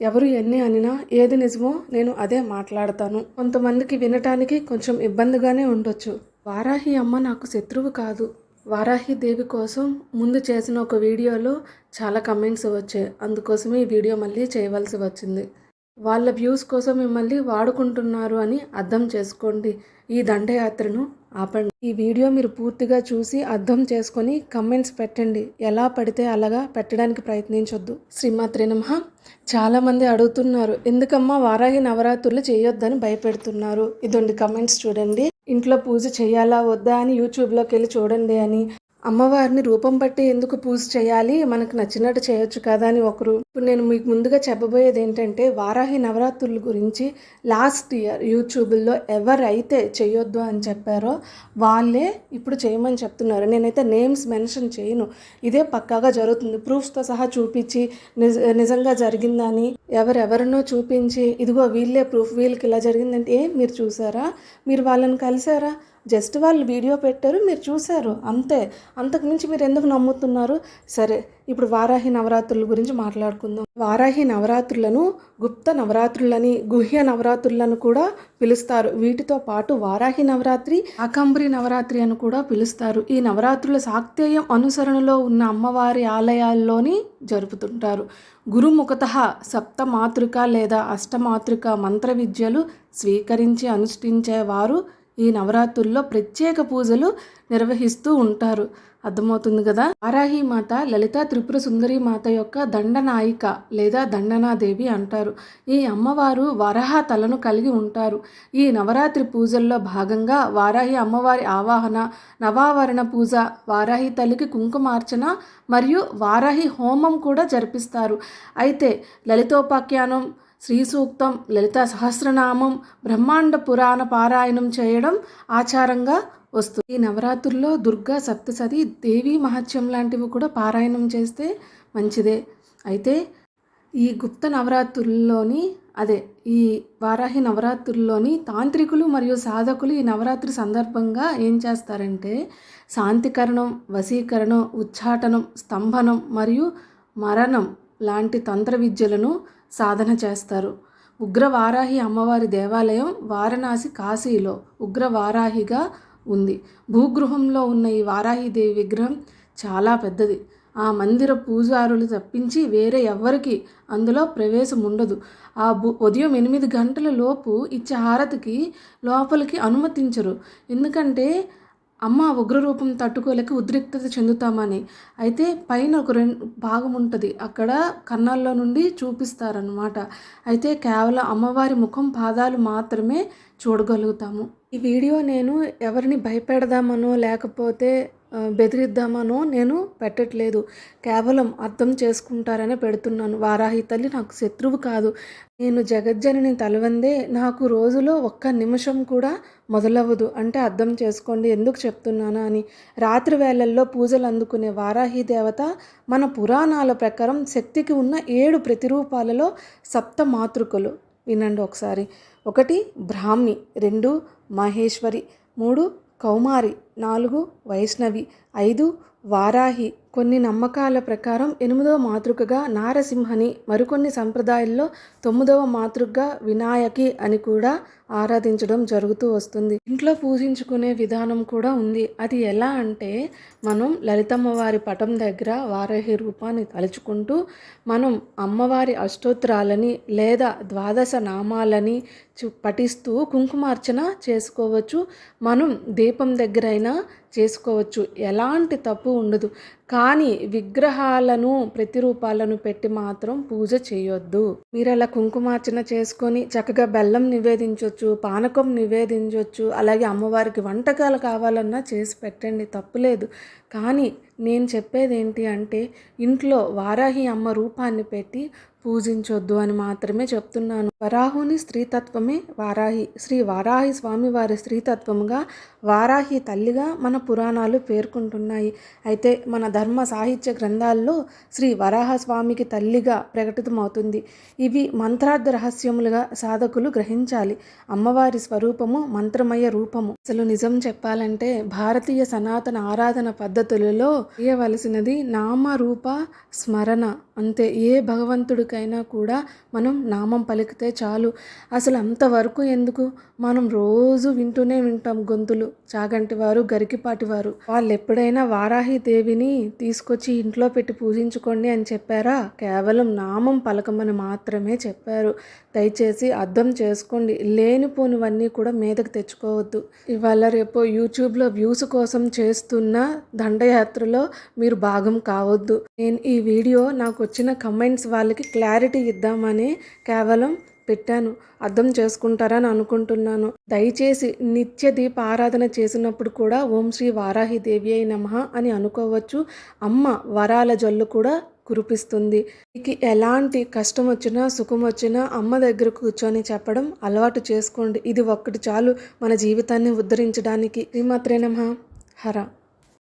ఎవరు ఎన్ని అనినా ఏది నిజమో నేను అదే మాట్లాడతాను. కొంతమందికి వినటానికి కొంచెం ఇబ్బందిగానే ఉండొచ్చు. వారాహి అమ్మ నాకు శత్రువు కాదు. వారాహి దేవి కోసం ముందు చేసిన ఒక వీడియోలో చాలా కమెంట్స్ వచ్చాయి. అందుకోసమే ఈ వీడియో మళ్ళీ చేయవలసి వచ్చింది. వాళ్ళ వ్యూస్ కోసం మిమ్మల్ని వాడుకుంటున్నారు అని అర్థం చేసుకోండి. ఈ దండయాత్రను ఆపండి. ఈ వీడియో మీరు పూర్తిగా చూసి అర్థం చేసుకొని కమెంట్స్ పెట్టండి. ఎలా పడితే అలాగా పెట్టడానికి ప్రయత్నించొద్దు. శ్రీమాత్రి నమః. చాలామంది అడుగుతున్నారు ఎందుకమ్మా వారాహి నవరాత్రులు చేయొద్దని భయపెడుతున్నారు? ఇదండి కమెంట్స్ చూడండి. ఇంట్లో పూజ చేయాలా వద్దా అని యూట్యూబ్లోకి వెళ్ళి చూడండి అని. అమ్మవారిని రూపం బట్టి ఎందుకు పూజ చేయాలి? మనకు నచ్చినట్టు చేయొచ్చు కదా అని ఒకరు. ఇప్పుడు నేను మీకు ముందుగా చెప్పబోయేది ఏంటంటే వారాహి నవరాత్రుల గురించి లాస్ట్ ఇయర్ యూట్యూబ్లో ఎవరైతే చేయొద్దు అని చెప్పారో వాళ్ళే ఇప్పుడు చేయమని చెప్తున్నారు. నేనైతే నేమ్స్ మెన్షన్ చేయను. ఇదే పక్కాగా జరుగుతుంది. ప్రూఫ్స్తో సహా చూపించి నిజ నిజంగా జరిగిందని ఎవరెవరినో చూపించి ఇదిగో వీళ్ళే ప్రూఫ్ వీళ్ళకి ఇలా జరిగిందంటే ఏ మీరు చూసారా? మీరు వాళ్ళని కలిసారా? జస్ట్ వాళ్ళు వీడియో పెట్టారు మీరు చూశారు అంతే. అంతకుమించి మీరు ఎందుకు నమ్ముతున్నారు? సరే ఇప్పుడు వారాహి నవరాత్రుల గురించి మాట్లాడుకుందాం. వారాహి నవరాత్రులను గుప్త నవరాత్రులని గుహ్య నవరాత్రులను కూడా పిలుస్తారు. వీటితో పాటు వారాహి నవరాత్రి ఆకంబరి నవరాత్రి అని కూడా పిలుస్తారు. ఈ నవరాత్రుల శాక్తేయం అనుసరణలో ఉన్న అమ్మవారి ఆలయాల్లోని జరుపుతుంటారు. గురుముఖత సప్తమాతృక లేదా అష్టమాతృక మంత్ర విద్యలు స్వీకరించి అనుష్ఠించేవారు ఈ నవరాత్రుల్లో ప్రత్యేక పూజలు నిర్వహిస్తూ ఉంటారు. అర్థమవుతుంది కదా? వారాహి మాత లలిత త్రిపుర సుందరి మాత యొక్క దండనాయిక లేదా దండనాదేవి అంటారు. ఈ అమ్మవారు వరహ తలను కలిగి ఉంటారు. ఈ నవరాత్రి పూజల్లో భాగంగా వారాహి అమ్మవారి ఆవాహన నవావరణ పూజ వారాహి తల్లికి కుంకుమార్చన మరియు వారాహి హోమం కూడా జరిపిస్తారు. అయితే లలితోపాఖ్యానం శ్రీ సూక్తం లలిత సహస్రనామం బ్రహ్మాండ పురాణ పారాయణం చేయడం ఆచారంగా వస్తుంది ఈ నవరాత్రుల్లో దుర్గా సప్తసతి దేవీ మహత్యం లాంటివి కూడా పారాయణం చేస్తే మంచిదే. అయితే ఈ గుప్త నవరాత్రుల్లోని అదే ఈ వారాహి నవరాత్రుల్లోని తాంత్రికులు మరియు సాధకులు ఈ నవరాత్రి సందర్భంగా ఏం చేస్తారంటే శాంతికరణం వశీకరణం ఉచ్చాటనం స్తంభనం మరియు మరణం లాంటి తంత్ర విద్యలను సాధన చేస్తారు. ఉగ్రవారాహి అమ్మవారి దేవాలయం వారణాసి కాశీలో ఉగ్రవారాహిగా ఉంది. భూగృహంలో ఉన్న ఈ వారాహిదేవి విగ్రహం చాలా పెద్దది. ఆ మందిర పూజారులు తప్పించి వేరే ఎవ్వరికి అందులో ప్రవేశం ఉండదు. ఆ ఉదయం ఎనిమిది గంటల లోపు ఇచ్చే హారతికి లోపలికి అనుమతించరు. ఎందుకంటే అమ్మ ఉగ్రరూపం తట్టుకోలేక ఉద్రిక్తత చెందుతామని. అయితే పైన ఒక రెండు భాగం ఉంటుంది. అక్కడ కన్నాల్లో నుండి చూపిస్తారనమాట అయితే కేవలం అమ్మవారి ముఖం పాదాలు మాత్రమే చూడగలుగుతాము. ఈ వీడియో నేను ఎవరిని భయపెడదామనో లేకపోతే బెదిరిద్దామనో నేను పెట్టట్లేదు. కేవలం అర్థం చేసుకుంటారనే పెడుతున్నాను. వారాహి తల్లి నాకు శత్రువు కాదు. నేను జగజ్జనని తలవందే నాకు రోజులో ఒక్క నిమిషం కూడా మొదలవ్వదు. అంటే అర్థం చేసుకోండి ఎందుకు చెప్తున్నానా అని. రాత్రి వేళల్లో పూజలు అందుకునే వారాహి దేవత మన పురాణాల ప్రకారం శక్తికి ఉన్న ఏడు ప్రతిరూపాలలో సప్త మాతృకలు. వినండి ఒకసారి. ఒకటి బ్రాహ్మి. రెండు మహేశ్వరి. మూడు కౌమారి. నాలుగు వైష్ణవి ఐదు వారాహి. కొన్ని నమ్మకాల ప్రకారం ఎనిమిదవ మాతృకగా నారసింహని మరికొన్ని సంప్రదాయాల్లో తొమ్మిదవ మాతృకగా వినాయకి అని కూడా ఆరాధించడం జరుగుతూ వస్తుంది. ఇంట్లో పూజించుకునే విధానం కూడా ఉంది. అది ఎలా అంటే మనం లలితమ్మ వారి పటం దగ్గర వారాహి రూపాన్ని తలుచుకుంటూ మనం అమ్మవారి అష్టోత్తరాలని లేదా ద్వాదశ నామాలని చు- పఠిస్తూ కుంకుమార్చన చేసుకోవచ్చు. మనం దీపం దగ్గర దగ్గరైనా చేసుకోవచ్చు. ఎలాంటి తప్పు ఉండదు. కానీ విగ్రహాలను ప్రతిరూపాలను పెట్టి మాత్రం పూజ చేయొద్దు. మీరు అలా కుంకుమార్చన చేసుకొని చక్కగా బెల్లం నివేదించవచ్చు పానకం నివేదించవచ్చు అలాగే అమ్మవారికి వంటకాలు కావాలన్నా చేసి పెట్టండి. తప్పులేదు కానీ నేను చెప్పేది ఏంటి అంటే ఇంట్లో వారాహి అమ్మ రూపాన్ని పెట్టి పూజించొద్దు అని మాత్రమే చెప్తున్నాను. వరాహుని స్త్రీతత్వమే వారాహి. శ్రీ వారాహి స్వామి వారి స్త్రీతత్వముగా వారాహి తల్లిగా మన పురాణాలు పేర్కొంటున్నాయి. అయితే మన ధర్మ సాహిత్య గ్రంథాల్లో శ్రీ వరాహస్వామికి తల్లిగా ప్రకటితమవుతుంది. ఇవి మంత్రార్థ రహస్యములుగా సాధకులు గ్రహించాలి. అమ్మవారి స్వరూపము మంత్రమయ రూపము. అసలు నిజం చెప్పాలంటే భారతీయ సనాతన ఆరాధన పద్ధతులలో చేయవలసినది నామరూప స్మరణ. అంతే ఏ భగవంతుడికైనా కూడా మనం నామం పలికితే చాలు. అసలు అంతవరకు ఎందుకు? మనం రోజు వింటూనే వింటాం గొంతులు. చాగంటి వారు గరికిపాటి వారు. వాళ్ళు ఎప్పుడైనా వారాహి దేవిని తీసుకొచ్చి ఇంట్లో పెట్టి పూజించుకోండి అని చెప్పారా? కేవలం నామం పలకమని మాత్రమే చెప్పారు. దయచేసి అర్థం చేసుకోండి. లేనిపోనివన్నీ కూడా మీదకి తెచ్చుకోవద్దు. ఇవాళ రేపు యూట్యూబ్లో వ్యూస్ కోసం చేస్తున్న దండయాత్రలో మీరు భాగం కావద్దు. నేను ఈ వీడియో నాకు వచ్చిన కమెంట్స్ వాళ్ళకి క్లారిటీ ఇద్దామని కేవలం పెట్టాను. అర్థం చేసుకుంటారని అనుకుంటున్నాను. దయచేసి నిత్య దీప ఆరాధన చేసినప్పుడు కూడా ఓం శ్రీ వారాహి దేవి అయి నమః అని అనుకోవచ్చు. అమ్మ వరాల జల్లు కూడా కురిపిస్తుంది. మీకు ఎలాంటి కష్టం వచ్చినా సుఖం వచ్చినా అమ్మ దగ్గర కూర్చొని చెప్పడం అలవాటు చేసుకోండి. ఇది ఒక్కటి చాలు మన జీవితాన్ని ఉద్ధరించడానికి. శ్రీమాత్రే నమ. హర.